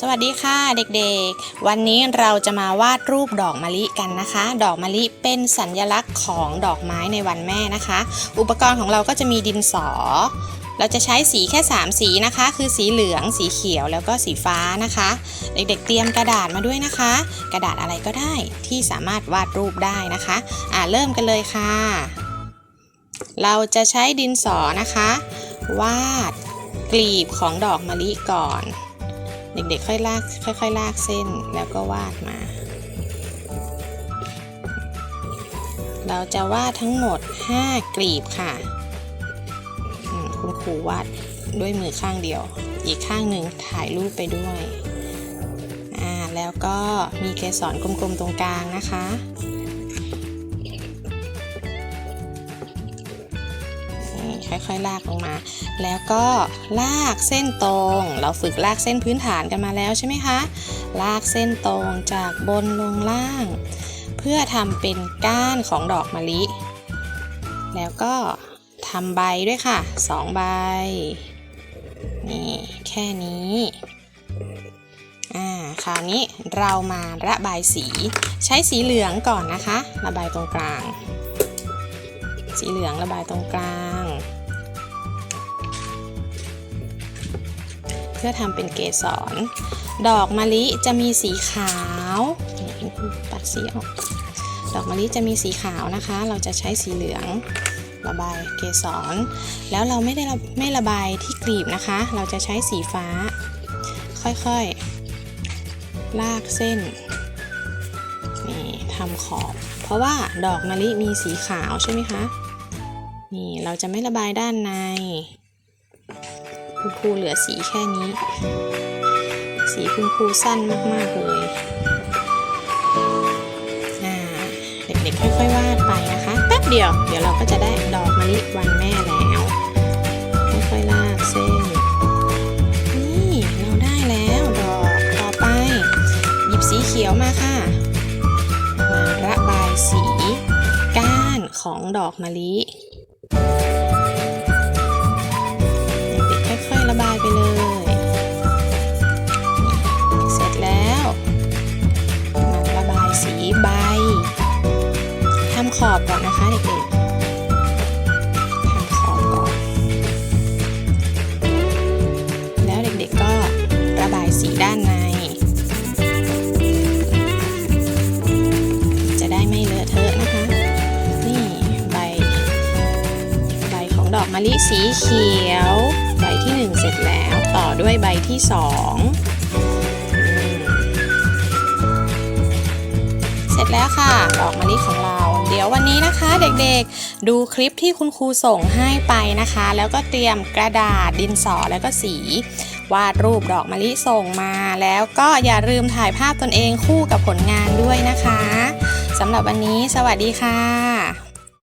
สวัสดีค่ะเด็กๆ วันนี้เราจะมาวาดรูปดอกมะลิกันนะคะ ดอกมะลิเป็นสัญลักษณ์ของดอกไม้ในวันแม่นะคะ อุปกรณ์ของเราก็จะมีดินสอ เราจะใช้สีแค่ 3 สีนะคะ คือสีเหลือง สีเขียวแล้วก็สีฟ้านะคะ เด็กๆ เตรียมกระดาษมาด้วยนะคะ กระดาษอะไรก็ได้ที่สามารถวาดรูปได้นะคะอ่าเริ่มกันเลยค่ะ เราจะใช้ดินสอนะคะ วาดกลีบของดอกมะลิก่อน เด็กๆค่อยลากค่อยๆลากเส้นแล้วก็วาดมา เราจะวาดทั้งหมด 5 กลีบค่ะ คุณครูวาดด้วยมือข้างเดียว อีกข้างหนึ่งถ่ายรูปไปด้วยแล้วก็มีเกสรกลมๆตรงกลางนะคะ ค่อยๆ ลากลงมา แล้วก็ลากเส้นตรง เราฝึกลากเส้นพื้นฐานกันมาแล้วใช่ไหมคะ ลากเส้นตรงจากบนลงล่าง เพื่อทำเป็นก้านของดอกมะลิ แล้วก็ทำใบด้วยค่ะสองใบ นี่แค่นี้อ่าคราวนี้เรามาระบายสี ใช้สีเหลืองก่อนนะคะ ระบายตรงกลาง สีเหลืองระบายตรงกลาง เพื่อทำเป็นเกสร ดอกมะลิจะมีสีขาวปัดสีออกดอกมะลิจะมีสีขาวนะคะ เราจะใช้สีเหลืองระบายเกสร แล้วเราไม่ได้ระไม่ระบายที่กลีบนะคะ เราจะใช้สีฟ้า ค่อยๆ ลากเส้น นี่ทำขอบ เพราะว่าดอกมะลิมีสีขาวใช่ไหมคะนี่เราจะไม่ระบายด้านในคุณครูเหลือสีแค่นี้ สีคุณครูสั้นมากๆเลยอ่าเด็กๆค่อยๆวาดไปนะคะแป๊บเดียว เดี๋ยวเราก็จะได้ดอกมะลิวันแม่แล้วค่อยๆลากเส้น สี ก้านของดอกมะลิเด็กๆค่อยๆระบายไปเลย เสร็จแล้วมาระบายสีใบทำขอบก่อนนะคะเด็กๆ มะลิสีเขียว ใบที่ 1 เสร็จแล้ว ต่อด้วยใบที่2อืมเสร็จแล้วค่ะ ดอกมะลิของเรา เดี๋ยววันนี้นะคะเด็กๆ ดูคลิปที่คุณครูส่งให้ไปนะคะ แล้วก็เตรียมกระดาษดินสอแล้วก็สี วาดรูปดอกมะลิส่งมา แล้วก็อย่าลืมถ่ายภาพตนเองคู่กับผลงานด้วยนะคะสำหรับวันนี้ สวัสดีค่ะ